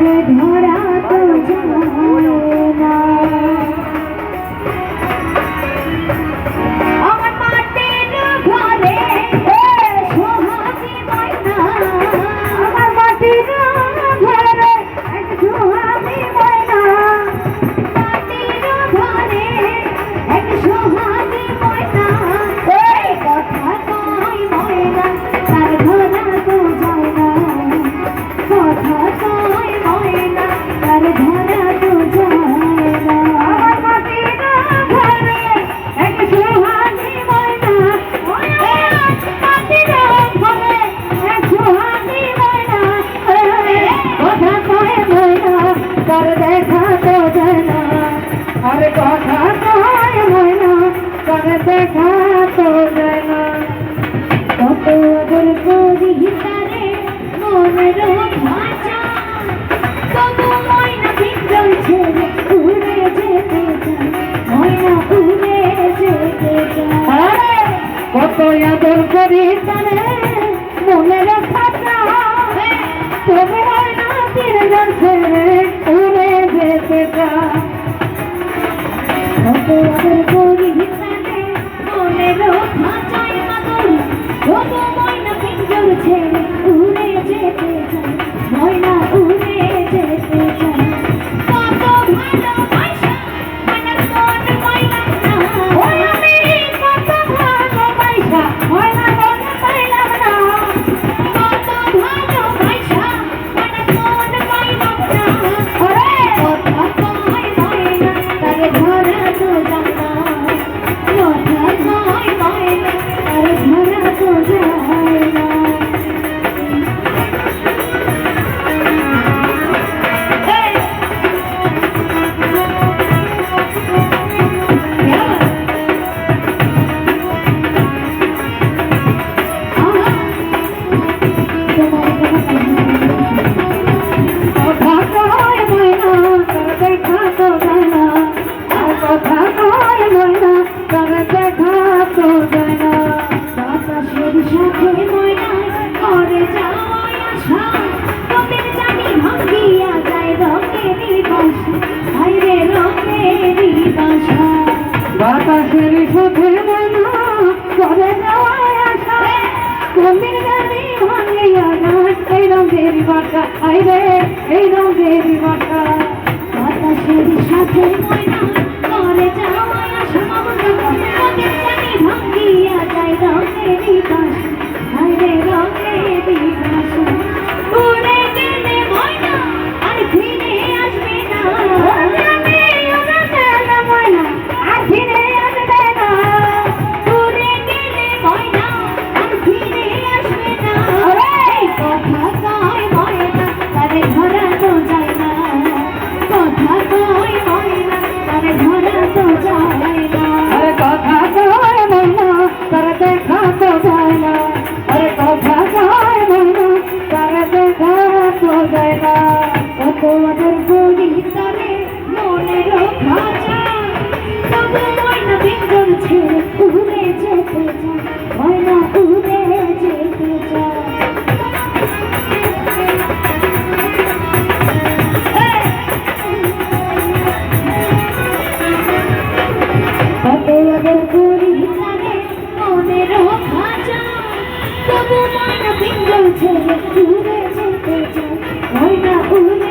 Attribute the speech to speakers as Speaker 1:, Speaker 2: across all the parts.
Speaker 1: আরে ধরা তো যায় তার দেখা তো যায় না। আরে কথা কয় ময়না তার দেখা তো যায় না। কত আদর করি তারে, মনের ভাষা। তবু ময়না ভিতর ছেড়ে উড়ে যেতে চায়। ময়না উড়ে যেতে চায়। কত আদর করি তারে, মনের ভাষা। তবু ময়না ভিতর ছেড়ে তার দেখা যায় না। বাতাসের সাথে ময়না করে যাওয়ায় আশা। তোদের জানি ভাঙ্গিয়া যায় রঙেরই বাসা। হাইরে রঙেরই বাসা। বাতাসের সাথে ময়না করে যাওয়ায় আশা। তোদের জানি ভাঙ্গিয়া আশা। ধরা তো যায় না। তবু ময়না বিন্দর ছেড়ে উড়ে যেতে চায় ময়না উড়ে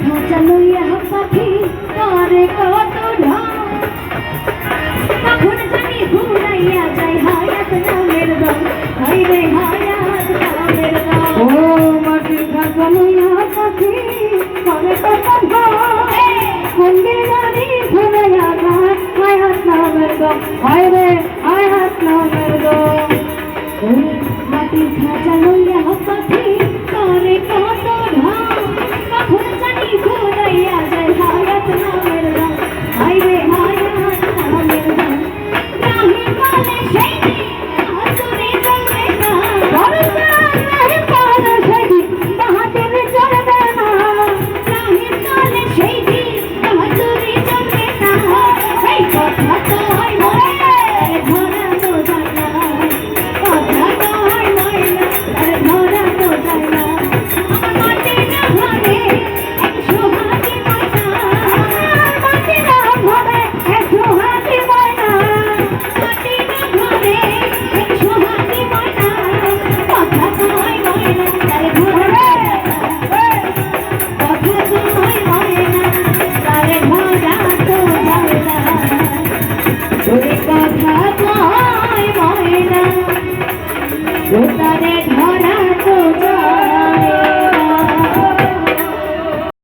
Speaker 1: খাঁচা লইয়া পাখি করে কত ঢং কখন জানি ঘুরাইয়া যায় হায়াত নামের দম হাই রে হায়াত নামের
Speaker 2: ও
Speaker 1: দম
Speaker 2: মাটির খাঁচা লইয়া পাখি
Speaker 1: করে কত মন্দির জানি ঘুরাইয়া যায় হায়াত নামের দম
Speaker 2: হায় রে হায় হাত নামের দম
Speaker 1: মাটির খাঁচা লইয়া